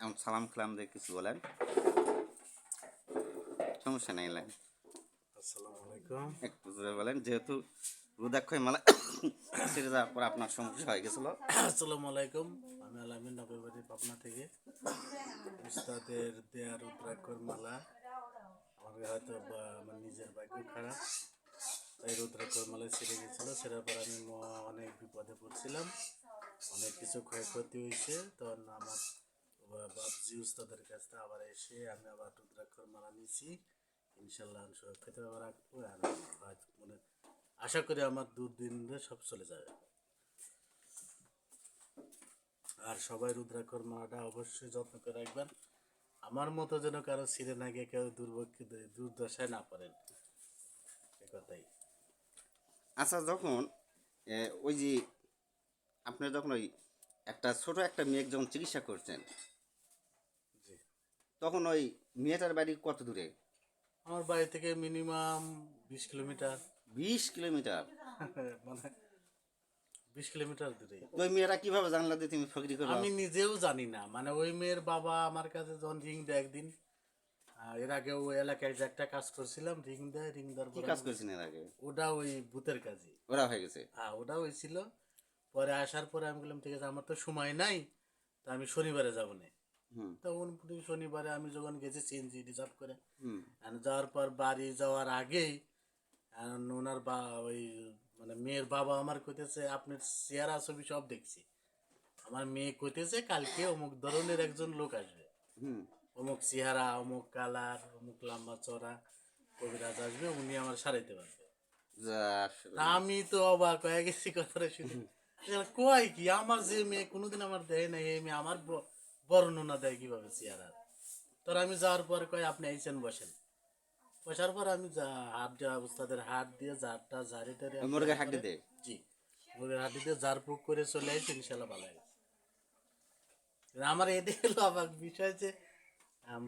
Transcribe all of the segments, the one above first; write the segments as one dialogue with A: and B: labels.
A: এখন সালাম দিয়ে কিছু বলেন। সমস্যা নেই লাইন
B: আলাইকুম।
A: একটু জোরে বলেন যেহেতু রুদাক্ষয় মালা ছেড়ে যাওয়ার পর আপনার সমস্যা হয়ে গেছিল।
B: আসসালামু আলাইকুম। আমি আলামিন নগরবাড়ি পাবনা থেকে। উস্তাদের দেয়া রুদ্রাক্ষর মালা। আমার হয়তো আমার নিজের ভাগ্য খারাপ। তাই রুদ্রাক্ষর মালা ছিঁড়ে গেছিল। সেটার পর আমি অনেক বিপদে পড়ছিলাম। অনেক কিছু ক্ষয়ক্ষতি হয়েছে। তখন আমার বা- বাপজি উস্তাদের কাছ থেকে আবার এসে আমি আবার রুদ্রাক্ষর মালা নিয়েছি ইনশাল্লাহ আমি সুরক্ষিত আবার রাখব আর আজ মানে আশা করি আমার দুদিন সব চলে যাবে। আর সবাই রুদ্রাক্ষর মালাটা অবশ্যই যত্ন করে রাখবেন। আমার মতো যেন কারও ছিঁড়ে না গিয়ে কেউ দুর্ভোগ দুর্দশায় না পারেন এ কথাই।
A: আচ্ছা যখন ওই যে আপনি যখন ওই একটা ছোট একটা মেয়ে যখন চিকিৎসা করছেন তখন ওই মেয়েটার বাড়ি কত দূরে?
B: আমার বাড়ি থেকে মিনিমাম বিশ কিলোমিটার।
A: বিশ কিলোমিটার?
B: মানে বিশ কিলোমিটার দূরে।
A: ওই মেয়েরা কীভাবে জানলা যে তুমি ফকরি করো
B: আমি নিজেও জানি না। মানে ওই মেয়ের বাবা আমার কাছে যখন রিং দেয় একদিন এর আগে ওই এলাকায় যে একটা কাজ করছিলাম রিং দেয় রিং দেওয়ার
A: কি
B: পরে
A: কাজ করছেন এর আগে?
B: ওটা ওই ভূতের কাজে
A: ওরা হয়ে গেছে?
B: হ্যাঁ ওটা হয়েছিল। পরে আসার পরে আমি বললাম ঠিক আছে আমার তো সময় নাই তা আমি শনিবারে যাব না। তখন প্রতি শনিবারে আমি যখন গেছি সিএনজি রিজার্ভ করে যাওয়ার পর বাড়ি যাওয়ার আগেই ওনার বা ওই মানে মেয়ের বাবা আমার কইতেছে আপনার চেহারা ছবি সব দেখছি। আমার মেয়ে কইতেছে কালকে অমুক ধরনের একজন লোক আসবে। অমুক চেহারা অমুক কালার অমুক লম্বা চড়া কবিরাজ আসবে উনি আমার সারাইতে পারবে। আমি তো অবাক হয়ে গেছি কথাটা শুনে। কয় কি আমার যে মেয়ে কোনোদিন আমার দেয় নাই এই মেয়ে আমার বর্ণনা দেয় কীভাবে চেহারা? তোর আমি যাওয়ার পর কয় আপনি আইসেন বসেন। বসার পর আমি যা হাত দেওয়া উস্তাদের হাত দিয়ে জারটা জারি টারি
A: মুরগের হাড্ডি দে।
B: জি। মুরগের হাড্ডি দিয়ে জার পুক করে চলে আসছে ইনশাল্লাহ ভালো গেছে। আমার এটাই হলো অবাক বিষয় যে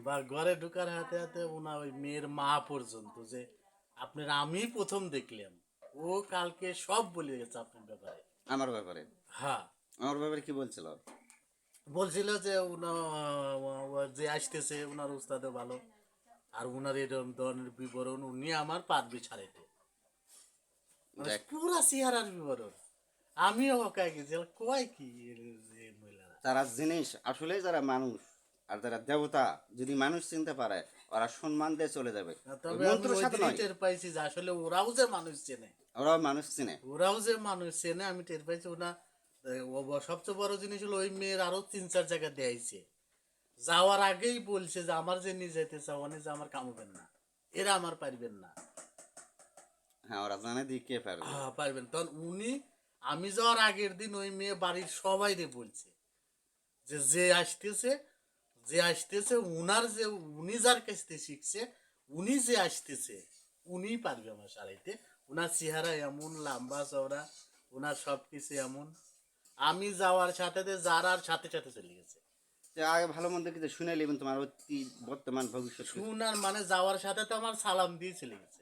B: বা ঘরে ঢুকার হাতে হাতে ওনা ওই মেয়ের মা পর্যন্ত যে আপনার আমি প্রথম দেখলাম। ও কালকে সব বলে গেছে আপনার ব্যাপারে।
A: আমার ব্যাপারে?
B: হ্যাঁ।
A: আমার ব্যাপারে কি বলছিল?
B: বলছিল যে যে আসতেছে ওনার উস্তাদে ভালো। আর ওনার এরকম ধরনের বিবরণ উনি আমার পারবি ছাড়াইতে মানে পুরা চেহারার বিবরণ। আমিও হকায় গেছি কয় কি
A: তারা জিনিস আসলে যারা মানুষ আর যারা দেবতা যদি মানুষ চিনতে পারে ওরা সম্মান দিয়ে চলে যাবে।
B: আমি টের পাইছি যে আসলে ওরাও যে মানুষ চেনে।
A: ওরা মানুষ চেনে।
B: ওরাও যে মানুষ চেনে আমি টের পাইছি ওনা সবচেয়ে বড় জিনিস হলো ওই মেয়ের আরও তিন চার জায়গা দেয়াইছে। যাওয়ার আগেই বলছে যে আমার যে নিয়ে যাইতে চাও অনেক যে আমার কামবেন না। এরা আমার পারবেন না।
A: হ্যাঁ ওরা জানে দিয়ে কে পারবে।
B: হ্যাঁ পারবেন। তখন উনি আমি যাওয়ার আগের দিন ওই মেয়ে বাড়ির সবাই রে বলছে যে যে আসতেছে যে আসতেছে উনার যে উনি যার কাছ থেকে শিখছে উনি যে আসতেছে উনি পারবে আমার সারাইতে। উনার চেহারা এমন লম্বা চওড়া উনার সব কিছু এমন। আমি যাওয়ার সাথে যারার সাথে সাথে চলে গেছে।
A: আগে ভালো মন্দ কিছু শুনে নেবেন তোমার অতি বর্তমান ভবিষ্যৎ।
B: উনার মানে যাওয়ার সাথে তো আমার সালাম দিয়ে চলে গেছে।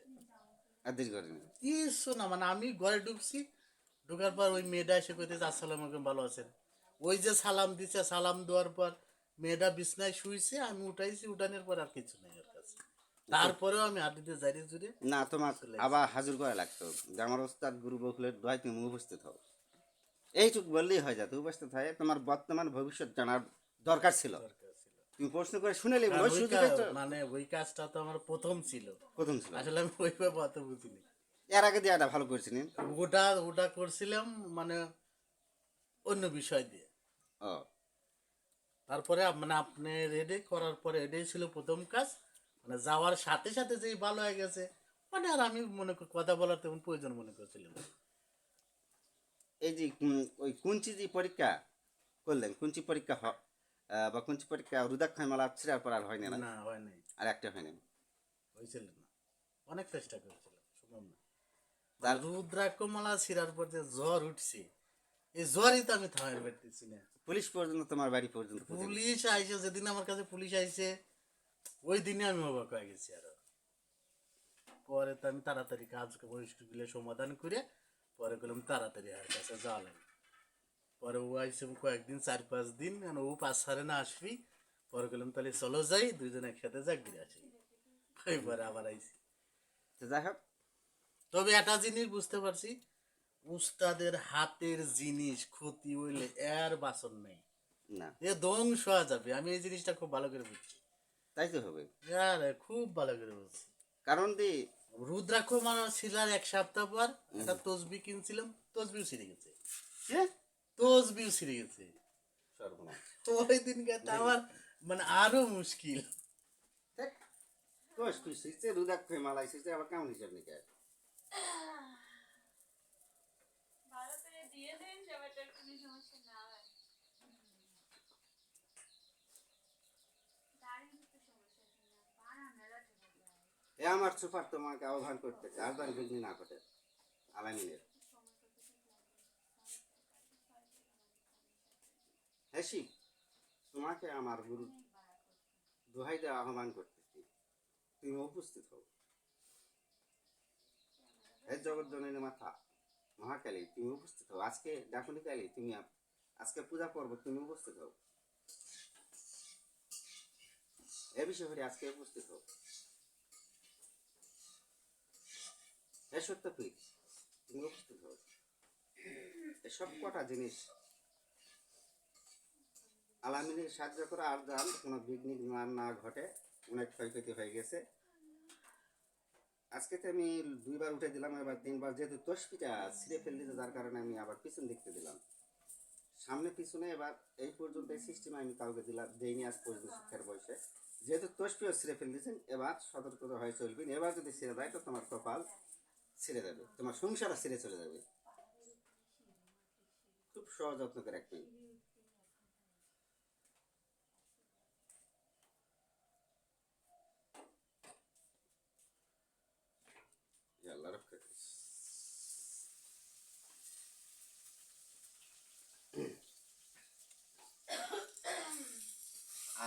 B: কিছু না মানে আমি ঘরে ঢুকছি ঢুকার পর ওই মেয়েটা এসে কইতেছে আসসালাম আলাইকুম ভালো আছেন? ওই যে সালাম দিছে সালাম দেওয়ার পর মেয়েটা বিছনায় শুইছে আমি উঠাইছি উঠানোর পর আর কিছু নাই ওর কাছে। তারপরেও আমি হাঁটিতে যাই জুড়ে
A: না তোমার আবার হাজির করা লাগতো। যে আমার ওস্তাদ গুরু বকুলের দোয়াই তুমি উপস্থিত হও। এইটুক বললেই হয়ে যায় উপস্থিত হয় তোমার বর্তমান ভবিষ্যৎ জানার দরকার ছিল। তুমি প্রশ্ন করে শুনে ওই
B: মানে ওই কাজটা তো আমার প্রথম ছিল।
A: প্রথম ছিল।
B: আসলে আমি ওইভাবে অত বুঝিনি।
A: এর আগে ভালো করেছিলেন?
B: ওটা ওটা করছিলাম মানে অন্য বিষয় দিয়ে।
A: ও।
B: তারপরে মানে আপনি রেডি করার পরে এটাই ছিল প্রথম কাজ। মানে যাওয়ার সাথে সাথে যেই ভালো হয়ে গেছে মানে আর আমি মনে করি কথা বলার তেমন প্রয়োজন মনে করছিলাম।
A: এই যে ওই কুঞ্চি যে পরীক্ষা করলেন কুঞ্চি পরীক্ষা বা কুঞ্চি পরীক্ষা রুদাক্ষয় মালা ছিঁড়ার পর আর হয়নি না?
B: না হয় নাই।
A: আর একটা হয়নি
B: হয়েছিল না। অনেক চেষ্টা করেছিলাম শুনলাম না।
A: তার
B: রুদ্রাক্ষমালা ছিঁড়ার পর যে জ্বর উঠছে এই জ্বরই তো আমি থামাই পারতেছি না।
A: পুলিশ পর্যন্ত তোমার বাড়ি পর্যন্ত
B: পুলিশ আইসে যেদিন আমার কাছে পুলিশ আইসে ওই দিনে আমি অবাক হয়ে গেছি আরও। পরে তো আমি তাড়াতাড়ি কাজগুলো সমাধান করে পরে গেলাম তাড়াতাড়ি আর কাছে লাগে পরে ও আইসে কয়েকদিন চার পাঁচ দিন কেন ও পাঁচ সাড়ে না আসবি। পরে গেলাম তাহলে চলো যাই দুজন একসাথে যাক ঘুরে আসি। এবার আবার আইছি।
A: তো যাই হোক।
B: তবে একটা জিনিস বুঝতে পারছি উস্তাদের হাতের জিনিস ক্ষতি হইলে এর বাসন নেই।
A: না।
B: এ ধ্বংস যাবে আমি এই জিনিসটা খুব ভালো করে বুঝছি।
A: তাই তো হবে।
B: খুব ভালো করে বুঝছি।
A: কারণ দি
B: রুদ্রাক্ষ মানে শিলার এক সপ্তাহ পর একটা তসবি কিনছিলাম তসবিও ছিঁড়ে গেছে।
A: কে
B: তসবিও ছিঁড়ে গেছে।
A: সর্বনাশ।
B: ওই দিনকে তো আমার মানে আরও মুশকিল।
A: তুই শিখছে রুদাক মালাই শিখছে আবার কেমন হিসাব নিকে
C: ভালো করে দিয়ে দেন সবাইটার কোনো সমস্যা না হয় দাঁড়িয়ে তো সমস্যা আছে না বাড়া মেলাতে হবে
A: এ আমার সুপার তোমাকে আহ্বান করতেছে আহ্বান বিঘ্নি না ঘটে আলামিনের। তোমাকে আমার গুরু দোহাই দেওয়া আহ্বান করতেছি। তুমি উপস্থিত হও। হে জগৎ জননী মাথা, মহাকালী, তুমি উপস্থিত হও। আজকে ডাকুনি কালী, তুমি আজকে পূজা পর্ব, তুমি উপস্থিত হও। এ বিষয় আজকে উপস্থিত হও। সত্যপীঠ তুমি উপস্থিত এসব কটা জিনিস আলামিনের সাহায্য করা আর যান কোনো বিঘ্ন না না ঘটে, অনেক ক্ষয়ক্ষতি হয়ে গেছে। আজকে তো আমি দুইবার উঠে দিলাম, এবার তিনবার যেহেতু তসপিটা ছিঁড়ে ফেল দিতে যার কারণে আমি আবার পিছন দেখতে দিলাম। সামনে পিছনে এবার এই পর্যন্ত এই সিস্টেম আমি কাউকে দিলাম দেইনি আজ পর্যন্ত শিক্ষার বয়সে। যেহেতু তসপিও ছিঁড়ে ফেল দিয়েছেন এবার সতর্কতা হয়ে চলবেন এবার যদি ছিঁড়ে দেয়, তো তোমার কপাল ছিঁড়ে যাবে তোমার সংসার ছেড়ে চলে যাবে। খুব সযত্ন করে করুন।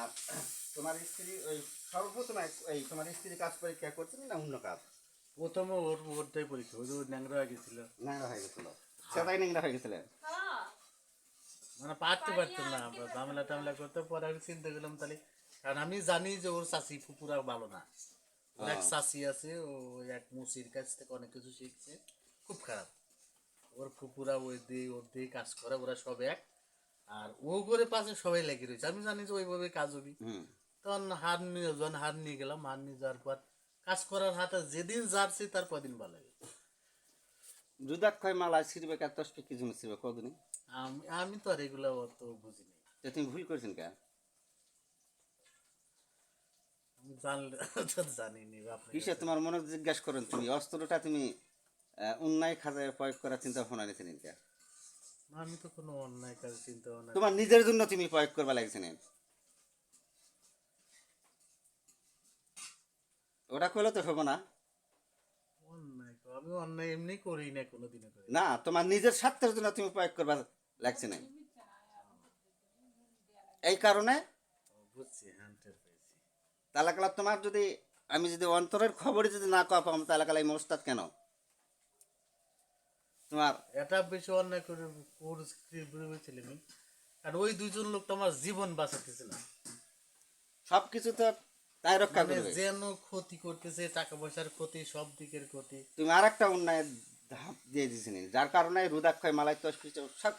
A: আর তোমার স্ত্রী, ওই সর্বপ্রথম এই তোমার স্ত্রী কাজ পরীক্ষা করছিলেন না অন্য কাজ?
B: প্রথমে ওর ওরটাই পরীক্ষা ওই যে ওর ন্যাংরা হয়ে গেছিল।
A: ন্যাংরা হয়ে গেছিল। সেটাই ন্যাংরা হয়ে গেছিলেন
C: হ্যাঁ
B: মানে পারতে পারতো না আমরা ঝামেলা টামেলা করতে পরে আমি চিন্তা করলাম তাহলে কারণ আমি জানি যে ওর চাষি ফুপুরা ভালো না। ওর এক চাষি আছে ও এক মুসির কাছ থেকে অনেক কিছু শিখছে খুব খারাপ। ওর ফুপুরা ওই দিয়ে ওর দিয়ে কাজ করে ওরা সব এক। আর ও করে পাশে সবাই লেগে রয়েছে আমি জানি যে ওইভাবে কাজ হবি। তখন হার নিয়ে যখন হার নিয়ে গেলাম হার নিয়ে যাওয়ার পর কাজ করার হাতে যেদিন যাচ্ছি তার কদিন ভালো লাগে।
A: রুদাক্ষয় মালা ছিড়বে কার তসপি কি জন্য ছিড়বে? কদিনই
B: আমি আমি তো আর এগুলো অত বুঝি নাই।
A: তো তুমি ভুল করেছেন কেন
B: আমি জানলে তো জানিনি আপনার
A: কিসে তোমার মনে জিজ্ঞাসা করেন তুমি? অস্ত্রটা তুমি আহ, অন্যায় খাজায় প্রয়োগ করার চিন্তা ভাবনা নিয়েছেন কেন
B: আমি তো কোনো অন্যায় কাজ চিন্তা ভাবনা
A: তোমার নিজের জন্য তুমি প্রয়োগ করবা লাগছেন ওটা করলে তো হবে না।
B: অন্যায় কর- আমি অন্যায় এমনি করি না কোনোদিনও করি না।
A: তোমার নিজের স্বার্থের জন্য তুমি প্রয়োগ করবা লাগছে না এই কারণে
B: বুঝছি পেয়েছি।
A: কালা তোমার যদি আমি যদি অন্তরের খবরই যদি না কওয়া পাম তাহলে কালা এই মোস্তাদ কেন? তোমার
B: এটা বেশি অন্যায় করে করছি ভেবেছিলাম আমি। আর ওই দুইজন লোক তো আমার জীবন বাঁচাতেছে না।
A: সব কিছু তো তাই রক্ষা
B: মানে
A: করবে।
B: যেন ক্ষতি করতেছে টাকা পয়সার ক্ষতি সব দিকের ক্ষতি।
A: তুমি আর একটা অন্যায় ধাপ দিয়ে দিয়েছিনি যার কারণে রুদাক্ষয় মালাই তসপিচ সব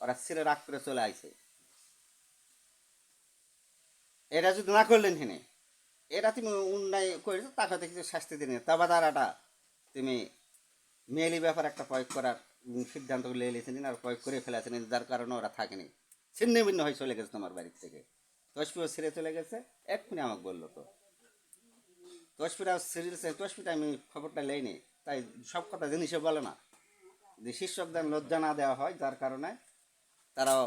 A: ওরা ছেড়ে রাগ করে চলে আইছে। এটা যদি না করলেন হেনে এটা তুমি অন্যায় করেছ তাকে কিছু শাস্তি দিনে তবে তারাটা তুমি মেয়েলি ব্যাপার একটা প্রয়োগ করার সিদ্ধান্ত নিয়ে নিয়েছিলেন আর প্রয়োগ করে ফেলেছেন যার কারণে ওরা থাকেনি। ছিন্ন ভিন্ন হয়ে চলে গেছে তোমার বাড়ির থেকে। তসপিও ছেড়ে চলে গেছে। এক্ষুনি আমাকে বলল তো। আমি খবরটা লেইনি তাই সব কথা জিনিসে বলে না। যে শিষ্যকদের লজ্জা না দেওয়া হয় যার কারণে তারাও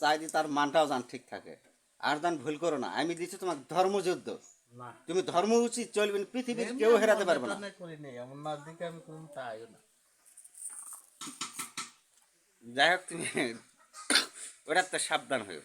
A: চাই যে তার মানটাও যান ঠিক থাকে। আর দান ভুল করো না আমি দিচ্ছি তোমার ধর্মযুদ্ধ। তুমি ধর্ম উচিত চলবে না, পৃথিবীর কেউ হেরাতে পারবে
B: না।
A: যাই হোক তুমি ওটা তো সাবধান হয়ে